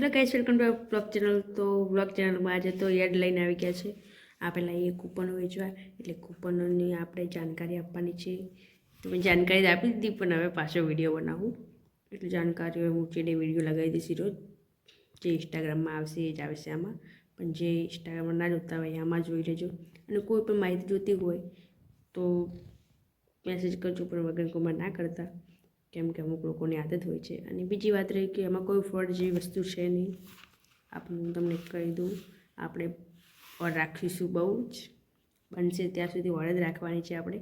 Hello guys, welcome to blog channel. તો blog ચેનલમાં આજે તો એડ લઈને આવી ગયા છે. આ પહેલાં એ કૂપનો વેચવા, એટલે કૂપનોની આપણે જાણકારી આપવાની છે. તો મેં જાણકારી આપી દીધી, પણ હવે પાછો વીડિયો બનાવું. એટલે જાણકારી હું ચીડે વીડિયો લગાવી દઈશ રોજ. જે ઇન્સ્ટાગ્રામમાં આવશે એ જ આવશે આમાં. પણ જે ઇન્સ્ટાગ્રામમાં ના જોતા હોય આમાં જોઈ લેજો. અને કોઈ પણ માહિતી જોતી હોય, તો મેસેજ કરજો, પણ વગર કોમાં ના કરતા. કેમ કે અમુક લોકોની આદત હોય છે. અને બીજી વાત રહી કે એમાં કોઈ ફ્રોડ જેવી વસ્તુ છે નહીં. આપણે તમને કહી દઉં, આપણે ઓર રાખીશું બહુ જ. બનશે ત્યાં સુધી વળદ જ રાખવાની છે આપણે.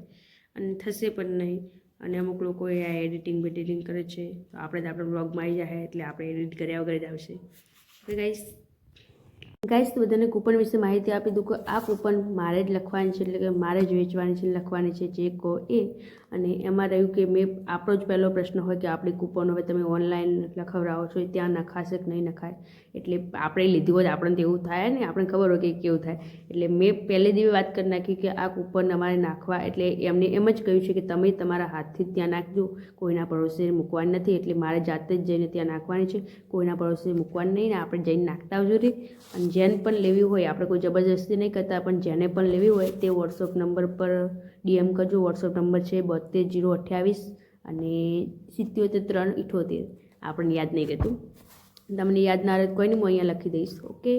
અને થશે પણ નહીં. અને અમુક લોકો એ આ એડિટિંગ બેડિટિંગ કરે છે. તો આપણે તો આપણે બ્લોગમાં આવી જાય એટલે આપણે એડિટ કર્યા વગર જ આવશે. તો ગાઈસ ગાઈસ, તો બધાને કૂપન વિશે માહિતી આપી દઉં કે આ કૂપન મારે જ લખવાની છે, એટલે કે મારે જ વેચવાની છે, લખવાની છે, જે કહો એ. અને એમાં રહ્યું કે મેં આપણો જ પહેલો પ્રશ્ન હોય કે આપણી કૂપન હવે તમે ઓનલાઈન લખવડાવો છો ત્યાં નખાશે કે નહીં નખાય? એટલે આપણે લીધી હોય આપણને એવું થાય ને, આપણને ખબર હોય કે કેવું થાય. એટલે મેં પહેલે દિવસે વાત કરી નાખી કે આ કૂપન અમારે નાખવા, એટલે એમને એમ જ કહ્યું છે કે તમે તમારા હાથથી ત્યાં નાખજો, કોઈના પડોશી મૂકવાની નથી, એટલે મારે જાતે જ જઈને ત્યાં નાખવાની છે, કોઈના પડોશી મૂકવાની નહીં ને, આપણે જઈને નાખતા રે. અને જેને પણ લેવી હોય, આપણે કોઈ જબરજસ્તી નહીં કરતા, પણ જેને પણ લેવી હોય તે વોટ્સઅપ નંબર પર ડીએમ કરજો. વોટ્સઅપ નંબર છે બોતેર જીરો અઠ્યાવીસ અને સિત્યોતેર ત્રણ ઇઠોતેર. આપણને યાદ નહીં રહેતું તમને યાદ ના રહે તો કોઈ નહીં, હું અહીંયા લખી દઈશ, ઓકે?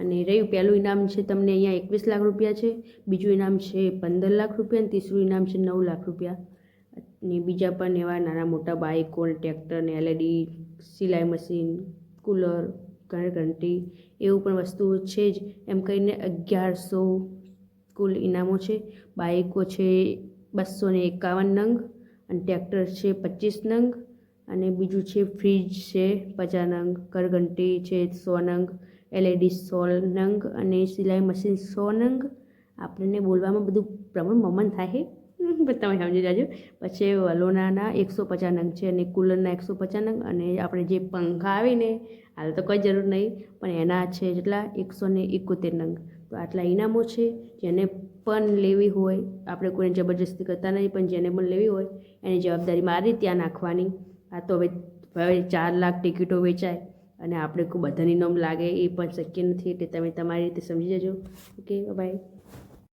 અને રહ્યું, પહેલું ઇનામ છે તમને અહીંયા એકવીસ લાખ રૂપિયા છે. બીજું ઇનામ છે પંદર લાખ રૂપિયા અને ત્રીસરું ઇનામ છે નવ લાખ રૂપિયા. અને બીજા પણ એવા નાના મોટા બાઇકો ને ટ્રેક્ટર ને એલઈડી, સિલાઈ મશીન, કુલર ઘંટી એવું પણ વસ્તુઓ છે જ. એમ કહીને અગિયારસો કુલ ઇનામો છે. બાઇકો છે બસો ને એકાવન નંગ, અને ટ્રેક્ટર છે પચીસ નંગ, અને બીજું છે ફ્રીજ છે પચાસ નંગ કરઘંટી છે સો નંગ, એલઈડી સો નંગ, અને સિલાઈ મશીન સો નંગ. આપણને બોલવામાં બધું પ્રમાણ મમન થાય તમે સમજી જાજો. પછી વલોનાના એકસો પચાસ નંગ છે અને કુલરના એકસો પચાસ નંગ અને આપણે જે પંખા આવે ને, હાલ તો કોઈ જરૂર નહીં, પણ એના છે જેટલા એકસો ને એકોતેર નંગ. તો આટલા ઇનામો છે, જેને પણ લેવી હોય, આપણે કોઈને જબરજસ્તી કરતા નહીં, પણ જેને પણ લેવી હોય, એની જવાબદારી મારી ત્યાં નાખવાની. આ તો હવે હવે ચાર લાખ ટિકિટો વેચાય અને આપણે કોઈ બધાની નોમ લાગે એ પણ શક્ય નથી, એટલે તમે તમારી રીતે સમજી જજો. Okay bye